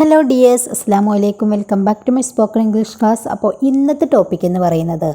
Hello dears അസ്സാമു അലൈക്കും welcome back to my spoken English class അപ്പോൾ ഇന്നത്തെ ടോപ്പിക് എന്ന് പറയുന്നത്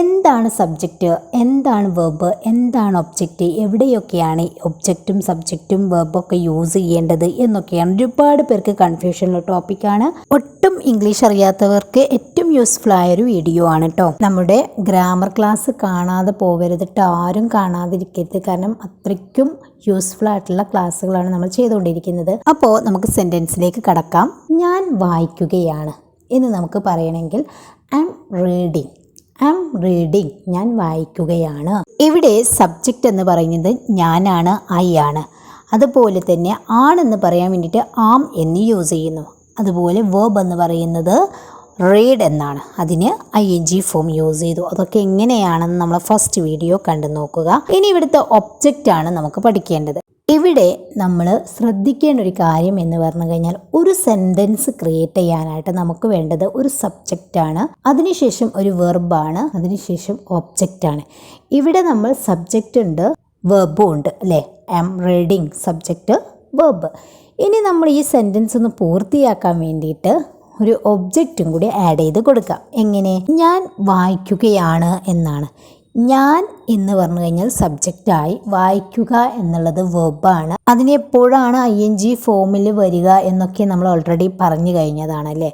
എന്താണ് സബ്ജക്റ്റ് എന്താണ് വെർബ് എന്താണ് ഒബ്ജക്റ്റ് എവിടെയൊക്കെയാണ് ഒബ്ജക്റ്റും സബ്ജക്റ്റും വെർബൊക്കെ യൂസ് ചെയ്യേണ്ടത് എന്നൊക്കെയാണ് ഒരുപാട് പേർക്ക് കൺഫ്യൂഷനുള്ള ടോപ്പിക്കാണ് ഒട്ടും ഇംഗ്ലീഷ് അറിയാത്തവർക്ക് ഏറ്റവും യൂസ്ഫുൾ ആയൊരു വീഡിയോ ആണ് കേട്ടോ നമ്മുടെ ഗ്രാമർ ക്ലാസ് കാണാതെ പോകരുത് ആരും കാണാതിരിക്കരുത്. കാരണം അത്രയ്ക്കും യൂസ്ഫുൾ ആയിട്ടുള്ള ക്ലാസ്സുകളാണ് നമ്മൾ ചെയ്തുകൊണ്ടിരിക്കുന്നത്. അപ്പോൾ നമുക്ക് സെന്റൻസിലേക്ക് കടക്കാം. ഞാൻ വായിക്കുകയാണ്. എന്ന് നമുക്ക് പറയണമെങ്കിൽ I'm reading I'm reading ഞാൻ വായിക്കുകയാണ്. ഇവിടെ സബ്ജക്റ്റ് എന്ന് പറയുന്നത് ഞാനാണ് ഐ ആണ് അതുപോലെ തന്നെ ആണെന്ന് പറയാൻ വേണ്ടിയിട്ട് ആം എന്ന് യൂസ് ചെയ്യുന്നു. അതുപോലെ വേബ് എന്ന് പറയുന്നത് റീഡ് എന്നാണ്. അതിന് I N G form use ചെയ്തു. അതൊക്കെ എങ്ങനെയാണെന്ന് നമ്മൾ ഫസ്റ്റ് വീഡിയോ കണ്ടു നോക്കുക. ഇനി ഇവിടുത്തെ ഒബ്ജക്റ്റ് ആണ് നമുക്ക് പഠിക്കേണ്ടത്. ഇവിടെ നമ്മൾ ശ്രദ്ധിക്കേണ്ട ഒരു കാര്യം എന്ന് പറഞ്ഞു കഴിഞ്ഞാൽ ഒരു സെന്റൻസ് ക്രിയേറ്റ് ചെയ്യാനായിട്ട് നമുക്ക് വേണ്ടത് ഒരു സബ്ജക്റ്റാണ് അതിനുശേഷം ഒരു വെർബാണ് അതിനുശേഷം ഒബ്ജക്റ്റാണ് ഇവിടെ നമ്മൾ സബ്ജക്റ്റ് ഉണ്ട് വെർബും ഉണ്ട് അല്ലേ? I'm reading subject verb ഇനി നമ്മൾ ഈ സെന്റൻസ് ഒന്ന് പൂർത്തിയാക്കാൻ വേണ്ടിയിട്ട് ഒരു ഒബ്ജക്റ്റും കൂടി ആഡ് ചെയ്ത് കൊടുക്കാം. എങ്ങനെ? ഞാൻ വായിക്കുകയാണ് എന്നാണ്. ഞാൻ എന്ന് പറഞ്ഞു കഴിഞ്ഞാൽ സബ്ജക്റ്റായി വായിക്കുക എന്നുള്ളത് വെബാണ് അതിനെപ്പോഴാണ് ഐ എൻ ജി ഫോമിൽ വരിക എന്നൊക്കെ നമ്മൾ ഓൾറെഡി പറഞ്ഞു കഴിഞ്ഞതാണല്ലേ?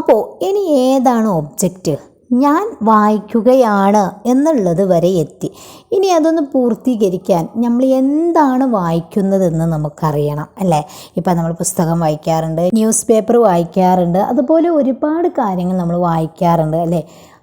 അപ്പോൾ ഇനി ഏതാണ് ഒബ്ജക്റ്റ് ഞാൻ വായിക്കുകയാണ് എന്നുള്ളത് വരെ എത്തി. ഇനി അതൊന്ന് പൂർത്തീകരിക്കാൻ നമ്മൾ എന്താണ് വായിക്കുന്നതെന്ന് നമുക്കറിയണം അല്ലേ? ഇപ്പം നമ്മൾ പുസ്തകം വായിക്കാറുണ്ട് ന്യൂസ് പേപ്പർ വായിക്കാറുണ്ട് അതുപോലെ ഒരുപാട് കാര്യങ്ങൾ നമ്മൾ വായിക്കാറുണ്ട് അല്ലേ?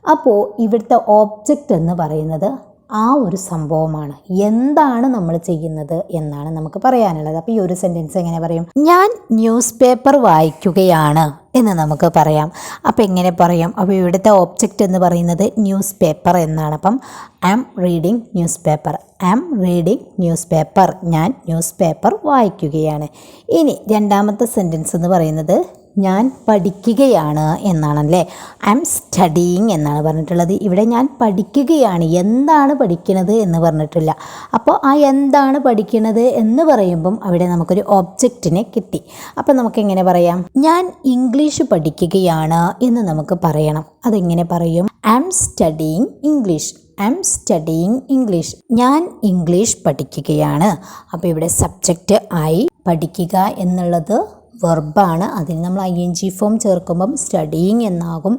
അപ്പോൾ ഇവിടുത്തെ ഓബ്ജക്റ്റ് എന്ന് പറയുന്നത് ആ ഒരു സംഭവമാണ്. എന്താണ് നമ്മൾ ചെയ്യുന്നത് എന്നാണ് നമുക്ക് പറയാനുള്ളത്. അപ്പോൾ ഈ ഒരു സെന്റൻസ് എങ്ങനെ പറയും? ഞാൻ ന്യൂസ് പേപ്പർ വായിക്കുകയാണ് എന്ന് നമുക്ക് പറയാം. അപ്പോൾ എങ്ങനെ പറയാം? അപ്പോൾ ഇവിടുത്തെ ഓബ്ജക്റ്റ് എന്ന് പറയുന്നത് ന്യൂസ് പേപ്പർ എന്നാണ്. അപ്പം I am reading newspaper I am reading newspaper ഞാൻ ന്യൂസ് പേപ്പർ വായിക്കുകയാണ്. ഇനി രണ്ടാമത്തെ സെന്റൻസ് എന്ന് പറയുന്നത് ഞാൻ പഠിക്കുകയാണ് എന്നാണല്ലേ? ഐ എം സ്റ്റഡിയിങ് എന്നാണ് പറഞ്ഞിട്ടുള്ളത്. ഇവിടെ ഞാൻ പഠിക്കുകയാണ്. എന്താണ് പഠിക്കുന്നത് എന്ന് പറഞ്ഞിട്ടില്ല. അപ്പോൾ ആ എന്താണ് പഠിക്കുന്നത് എന്ന് പറയുമ്പം അവിടെ നമുക്കൊരു ഒബ്ജക്റ്റിനെ കിട്ടി. അപ്പോൾ നമുക്ക് എങ്ങനെ പറയാം? ഞാൻ ഇംഗ്ലീഷ് പഠിക്കുകയാണ് എന്ന് നമുക്ക് പറയണം. അതെങ്ങനെ പറയും? I'm studying English I'm studying English ഞാൻ ഇംഗ്ലീഷ് പഠിക്കുകയാണ്. അപ്പോൾ ഇവിടെ സബ്ജക്റ്റ് ആയി പഠിക്കുക എന്നുള്ളത് വെർബാണ് അതിന് നമ്മൾ ഐ എൻ ജി ഫോം ചേർക്കുമ്പം സ്റ്റഡിയിങ് എന്നാകും.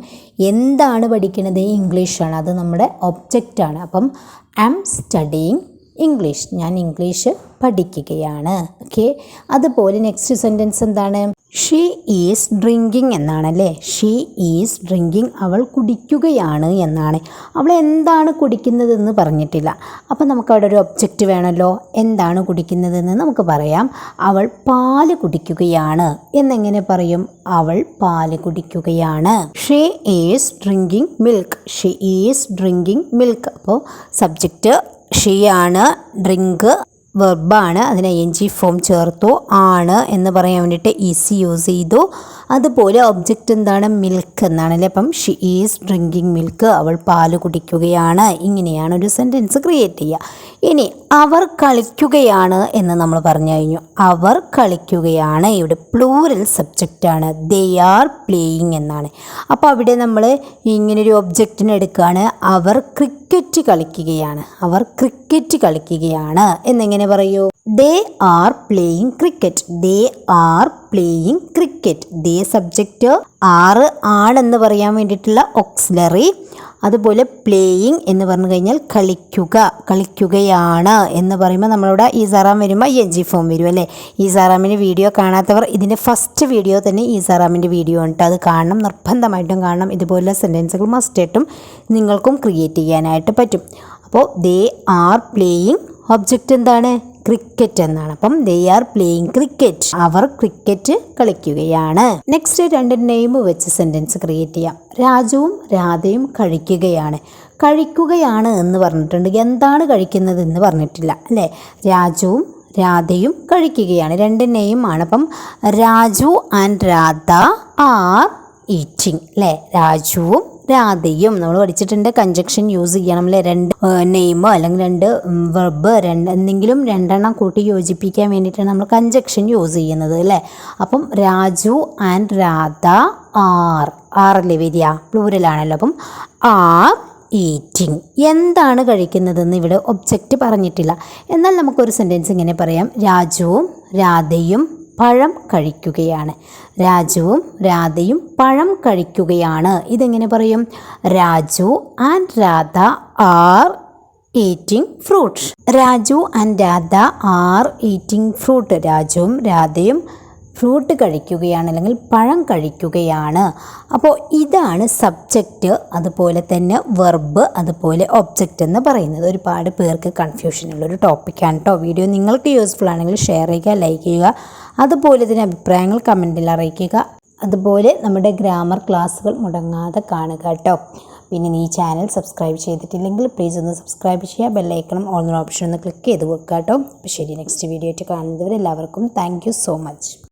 എന്താണ് പഠിക്കുന്നത് ഇംഗ്ലീഷാണ് അത് നമ്മുടെ ഒബ്ജക്റ്റാണ് അപ്പം എം സ്റ്റഡിയിങ് ഇംഗ്ലീഷ് ഞാൻ ഇംഗ്ലീഷ് പഠിക്കുകയാണ്. ഓക്കെ അതുപോലെ നെക്സ്റ്റ് സെന്റൻസ് എന്താണ്? ഷീ ഈസ് ഡ്രിങ്കിങ് എന്നാണ് അല്ലേ ഷീ ഈസ് ഡ്രിങ്കിങ് അവൾ കുടിക്കുകയാണ് എന്നാണ്. അവൾ എന്താണ് കുടിക്കുന്നതെന്ന് പറഞ്ഞിട്ടില്ല. അപ്പം നമുക്ക് അവിടെ ഒരു ഒബ്ജക്റ്റ് വേണമല്ലോ എന്താണ് കുടിക്കുന്നതെന്ന് നമുക്ക് പറയാം. അവൾ പാൽ കുടിക്കുകയാണ്. എന്നെങ്ങനെ പറയും? അവൾ പാൽ കുടിക്കുകയാണ്. She is drinking milk she is drinking milk അപ്പോൾ സബ്ജക്റ്റ് ഷീ ആണ്. ഡ്രിങ്ക് വെർബാണ് അതിന് എൻ ജി ഫോം ചേർത്തു. ആണ് എന്ന് പറയാൻ വേണ്ടിയിട്ട് ഈസി യൂസ് ചെയ്തു. അതുപോലെ ഒബ്ജക്റ്റ് എന്താണ്? മിൽക്ക് എന്നാണ് അല്ലേ അപ്പം ഷി ഈസ് ഡ്രിങ്കിങ് മിൽക്ക് അവൾ പാൽ കുടിക്കുകയാണ്. ഇങ്ങനെയാണ് ഒരു സെന്റൻസ് ക്രിയേറ്റ് ചെയ്യുക. ഇനി അവർ കളിക്കുകയാണ് എന്ന് നമ്മൾ പറഞ്ഞു കഴിഞ്ഞു. അവർ കളിക്കുകയാണ്. ഇവിടെ പ്ലൂറൽ സബ്ജക്റ്റാണ് ദേ ആർ പ്ലേയിങ് എന്നാണ്. അപ്പോൾ അവിടെ നമ്മൾ ഇങ്ങനൊരു ഒബ്ജക്റ്റിനെ എടുക്കുകയാണ്. അവർ ക്രിക്കറ്റ് കളിക്കുകയാണ്. അവർ ക്രിക്കറ്റ് കളിക്കുകയാണ്. എന്നെങ്ങനെ പറയൂ? They are playing cricket they are playing cricket they subject are ആണെന്ന് പറയാൻ വേണ്ടിയിട്ടുള്ള ഓക്സിലറി അതുപോലെ പ്ലേയിങ് എന്ന് പറഞ്ഞു കഴിഞ്ഞാൽ കളിക്കുക കളിക്കുകയാണ് എന്ന് പറയുമ്പോൾ നമ്മളിവിടെ ഈസാറാം വരുമ്പോൾ എൻ ജി ഫോം വരും അല്ലേ? ഈസാറാമിന്റെ വീഡിയോ കാണാത്തവർ ഇതിന്റെ ഫസ്റ്റ് വീഡിയോ തന്നെ ഈ ഈസാറാമിന്റെ വീഡിയോ ഉണ്ട് അത് കാണണം നിർബന്ധമായിട്ടും കാണണം. ഇതുപോലുള്ള സെന്റൻസുകൾ മസ്റ്റായിട്ടും നിങ്ങൾക്കും ക്രിയേറ്റ് ചെയ്യാനായിട്ട് പറ്റും. അപ്പോൾ ദേ ആർ പ്ലേയിങ് ഒബ്ജക്റ്റ് എന്താണ്? ക്രിക്കറ്റ് എന്നാണ്. അപ്പം ദേ ആർ പ്ലേയിങ് ക്രിക്കറ്റ് അവർ ക്രിക്കറ്റ് കളിക്കുകയാണ്. നെക്സ്റ്റ് രണ്ട് നെയിം വെച്ച് സെന്റൻസ് ക്രിയേറ്റ് ചെയ്യാം. രാജുവും രാധയും കഴിക്കുകയാണ്. കഴിക്കുകയാണ് എന്ന് പറഞ്ഞിട്ടുണ്ട്. എന്താണ് കഴിക്കുന്നത് എന്ന് പറഞ്ഞിട്ടില്ല അല്ലേ? രാജുവും രാധയും കഴിക്കുകയാണ്. രണ്ട് നെയിമാണ് അപ്പം Raju and Radha are eating അല്ലേ? രാജുവും രാധയും നമ്മൾ പഠിച്ചിട്ടുണ്ട് കഞ്ചക്ഷൻ യൂസ് ചെയ്യണം അല്ലേ? രണ്ട് നെയിമോ അല്ലെങ്കിൽ രണ്ട് വെർബ് രണ്ട് എന്തെങ്കിലും രണ്ടെണ്ണം കൂട്ടി യോജിപ്പിക്കാൻ വേണ്ടിയിട്ടാണ് നമ്മൾ കഞ്ചക്ഷൻ യൂസ് ചെയ്യുന്നത് അല്ലേ? അപ്പം രാജു ആൻഡ് രാധ ആർ ആറല്ലേ വരിക? പ്ലൂരലാണല്ലോ അപ്പം ആർ ഈറ്റിംഗ് എന്താണ് കഴിക്കുന്നതെന്ന് ഇവിടെ ഒബ്ജക്റ്റ് പറഞ്ഞിട്ടില്ല. എന്നാൽ നമുക്കൊരു സെന്റൻസ് ഇങ്ങനെ പറയാം. രാജുവും രാധയും പഴം കഴിക്കുകയാണ്. രാജുവും രാധയും പഴം കഴിക്കുകയാണ്. ഇതെങ്ങനെ പറയും? Raju and Radha are eating fruits Raju and Radha are eating fruit രാജുവും രാധയും ഫ്രൂട്ട് കഴിക്കുകയാണ് അല്ലെങ്കിൽ പഴം കഴിക്കുകയാണ്. അപ്പോൾ ഇതാണ് സബ്ജക്റ്റ് അതുപോലെ തന്നെ വെർബ് അതുപോലെ ഒബ്ജക്റ്റ് എന്ന് പറയുന്നത്. ഒരുപാട് പേർക്ക് കൺഫ്യൂഷനുള്ള ഒരു ടോപ്പിക്കാണ് കേട്ടോ വീഡിയോ നിങ്ങൾക്ക് യൂസ്ഫുൾ ആണെങ്കിൽ ഷെയർ ചെയ്യുക ലൈക്ക് ചെയ്യുക അതുപോലെ തന്നെ അഭിപ്രായങ്ങൾ കമന്റിൽ അറിയിക്കുക. അതുപോലെ നമ്മുടെ ഗ്രാമർ ക്ലാസ്സുകൾ മുടങ്ങാതെ കാണുക കേട്ടോ പിന്നെ നീ ചാനൽ സബ്സ്ക്രൈബ് ചെയ്തിട്ടില്ലെങ്കിൽ പ്ലീസ് ഒന്ന് സബ്സ്ക്രൈബ് ചെയ്യുക. ബെല്ലൈക്കണം ഓൺ ഓപ്ഷൻ ഒന്ന് ക്ലിക്ക് ചെയ്ത് വെക്കുക കേട്ടോ അപ്പോൾ ശരി നെക്സ്റ്റ് വീഡിയോ ആയിട്ട് കാണുന്നവർ എല്ലാവർക്കും താങ്ക് സോ മച്ച്